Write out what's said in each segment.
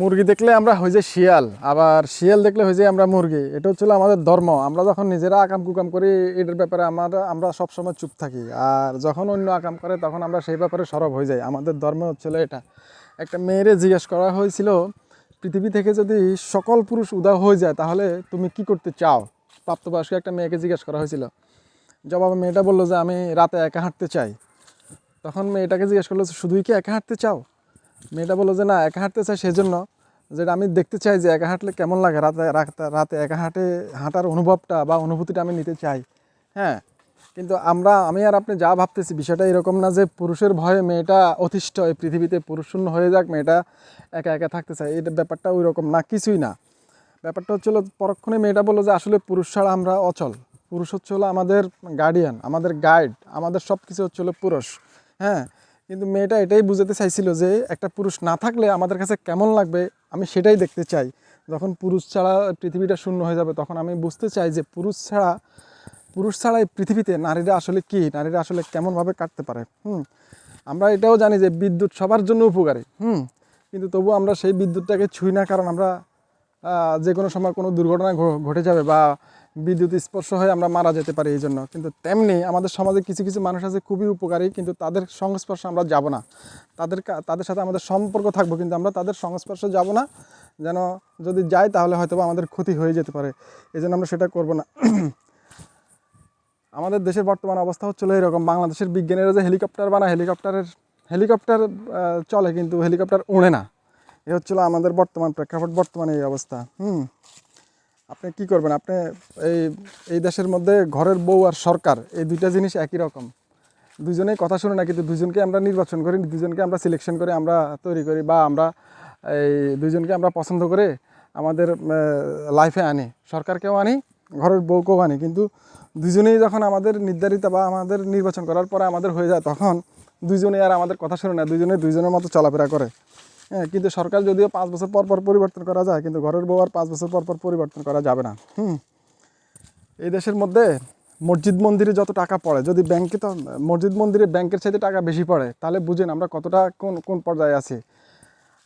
মুরগি দেখলে আমরা হয়ে যাই শিয়াল, আবার শিয়াল দেখলে হয়ে যাই আমরা মুরগি। এটা হচ্ছিল আমাদের ধর্ম। আমরা যখন নিজেরা আকাম কুকাম করি, এটার ব্যাপারে আমরা আমরা সবসময় চুপ থাকি। আর যখন অন্য আকাম করে, তখন আমরা সেই ব্যাপারে সরব হয়ে যাই। আমাদের ধর্ম হচ্ছিল এটা। একটা মেয়েরে জিজ্ঞেস করা হয়েছিল, পৃথিবী থেকে যদি সকল পুরুষ উদাও হয়ে যায়, তাহলে তুমি কি করতে চাও? প্রাপ্তবয়স্ক একটা মেয়েকে জিজ্ঞেস করা হয়েছিল। জবাবে মেয়েটা বলল যে, আমি রাতে একা হাঁটতে চাই। তখন মেয়েটাকে জিজ্ঞেস করল শুধুই কি একা হাঁটতে চাও? মেয়েটা বলল যে, না, একা হাঁটতে চাই সেজন্য যেটা আমি দেখতে চাই যে, একা হাঁটলে কেমন লাগে রাতে, রাতে- একা হাঁটে, হাঁটার অনুভবটা বা অনুভূতিটা আমি নিতে চাই। হ্যাঁ কিন্তু আমরা, আমি আর আপনি যা ভাবতেছি বিষয়টা এরকম না যে, পুরুষের ভয়ে মেয়েটা অতিষ্ঠ, এই পৃথিবীতে পুরুষশূন্য হয়ে যাক, মেয়েটা একা একা থাকতে চায়। এই ব্যাপারটা ওই রকম না, কিছুই না। ব্যাপারটা হচ্ছিল পরক্ষণে মেয়েটা বলল যে, আসলে পুরুষ ছাড়া আমরা অচল। পুরুষ হচ্ছে হলো আমাদের গার্ডিয়ান আমাদের গাইড আমাদের সব কিছু হচ্ছে হলো পুরুষ। হ্যাঁ কিন্তু মেয়েটা এটাই বুঝাতে চাইছিল যে একটা পুরুষ না থাকলে আমাদের কাছে কেমন লাগবে, আমি সেটাই দেখতে চাই। যখন পুরুষ ছাড়া পৃথিবীটা শূন্য হয়ে যাবে, তখন আমি বুঝতে চাই যে পুরুষ ছাড়া পুরুষ ছাড়া এই পৃথিবীতে নারীরা আসলে কি, নারীরা আসলে কেমনভাবে কাটতে পারে, হুম? আমরা এটাও জানি যে বিদ্যুৎ সবার জন্য উপকারী, হুম? কিন্তু তবু আমরা সেই বিদ্যুৎটাকে ছুঁই না, কারণ আমরা যে কোনো সময় কোনো দুর্ঘটনা ঘটে যাবে বা বিদ্যুৎ স্পর্শ হয়ে আমরা মারা যেতে পারি এই জন্য। কিন্তু তেমনি আমাদের সমাজে কিছু কিছু মানুষ আছে খুবই উপকারী, কিন্তু তাদের সংস্পর্শে আমরা যাব না। তাদের তাদের সাথে আমাদের সম্পর্ক থাকব, কিন্তু আমরা তাদের সংস্পর্শে যাব না। যেন যদি যাই তাহলে হয়তো আমাদের ক্ষতি হয়ে যেতে পারে। এই জন্য আমরা সেটা করব না। আমাদের দেশের বর্তমান অবস্থা হচ্ছিল এরকম। বাংলাদেশের বিজ্ঞানীরা যে হেলিকপ্টার বানায়, হেলিকপ্টারের, হেলিকপ্টার চলে, কিন্তু হেলিকপ্টার উড়ে না। এ হচ্ছিল আমাদের বর্তমান প্রেক্ষাপট, বর্তমানে এই অবস্থা, হুম। আপনি কি করবেন? আপনি এই এই দেশের মধ্যে ঘরের বউ আর সরকার, এই দুইটা জিনিস একই রকম। দুজনেই কথা শুনে না, কিন্তু দুজনকে আমরা নির্বাচন করি, দুজনকে আমরা সিলেকশন করে আমরা তৈরি করি বা আমরা এই দুজনকে আমরা পছন্দ করে আমাদের লাইফে আনি। সরকারকেও আনি, ঘরের বউকেও আনি, কিন্তু দুজনেই যখন আমাদের নির্ধারিত বা আমাদের নির্বাচন করার পরে আমাদের হয়ে যায়, তখন দুজনেই আর আমাদের কথা শুনে না, দুজনে দুইজনের মতো চলাফেরা করে। হ্যাঁ কিন্তু সরকার যদিও পাঁচ বছর পর পর পরিবর্তন করা যায়, কিন্তু ঘরের বউ আর পাঁচ বছর পর পর পরিবর্তন করা যাবে না। হুম। এই দেশের মধ্যে মসজিদ মন্দিরে যত টাকা পড়ে, যদি ব্যাংকে তো মসজিদ মন্দিরে ব্যাংকের চাইতে টাকা বেশি পড়ে, তাহলে বুঝেন আমরা কতটা কোন কোন পর্যায়ে আছি।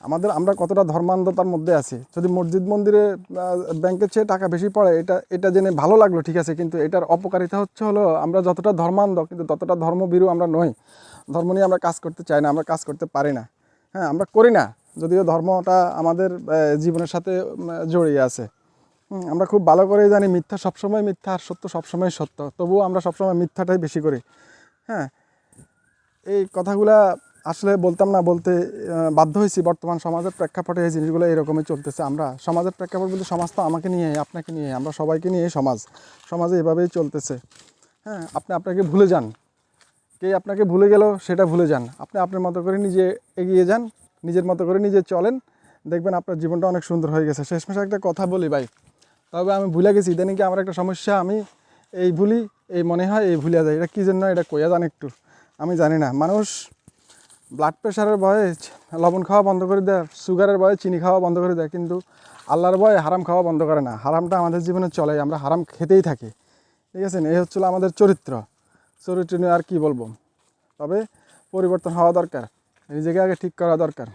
আমাদের, আমরা কতটা ধর্মান্ধতার মধ্যে আছি। যদি মসজিদ মন্দিরে ব্যাংকের চেয়ে টাকা বেশি পড়ে, এটা এটা জেনে ভালো লাগল, ঠিক আছে, কিন্তু এটার অপকারিতা হচ্ছে হলো, আমরা যতটা ধর্মান্ধ, কিন্তু ততটা ধর্মভীরু আমরা নই। ধর্ম নিয়ে আমরা কাজ করতে চাই না, আমরা কাজ করতে পারি না। হ্যাঁ আমরা করি না। যদিও ধর্মটা আমাদের জীবনের সাথে জড়িয়ে আছে। আমরা খুব ভালো করেই জানি মিথ্যা সবসময় মিথ্যা আর সত্য সবসময় সত্য। তবুও আমরা সবসময় মিথ্যাটাই বেশি করি। হ্যাঁ এই কথাগুলা আসলে বলতাম না, বলতে বাধ্য হয়েছি বর্তমান সমাজের প্রেক্ষাপটে এই জিনিসগুলো এরকমই চলতেছে। আমরা সমাজের প্রেক্ষাপট বলতে সমাজ তো আমাকে নিয়ে আপনাকে নিয়ে আমরা সবাইকে নিয়ে সমাজ। সমাজে এভাবেই চলতেছে। হ্যাঁ আপনি আপনাকে ভুলে যান। কে আপনাকে ভুলে গেল, সেটা ভুলে যান। আপনি আপনার মতো করে নিজে এগিয়ে যান। নিজের মতো করে নিজে চলেন, দেখবেন আপনার জীবনটা অনেক সুন্দর হয়ে গেছে। শেষমেশ একটা কথা বলি ভাই, তবে আমি ভুলে গেছি, ইদানিং কি আমার একটা সমস্যা, আমি এই ভুলি, এই মনে হয় এই ভুলিয়া যায়, এটা কী জন্য, এটা কইয়া জান একটু, আমি জানি না। মানুষ ব্লাড প্রেশারের ভয়ে লবণ খাওয়া বন্ধ করে দেয় সুগারের ভয়ে চিনি খাওয়া বন্ধ করে দেয়, কিন্তু আল্লাহর ভয়ে হারাম খাওয়া বন্ধ করে না। হারামটা আমাদের জীবনে চলে, আমরা হারাম খেতেই থাকি। ঠিক আছে, এই হচ্ছিল আমাদের চরিত্র। চরিত্র নিয়ে আর কি বলব? তবে পরিবর্তন হওয়া দরকার। নিজেকে আগে ঠিক করা দরকার।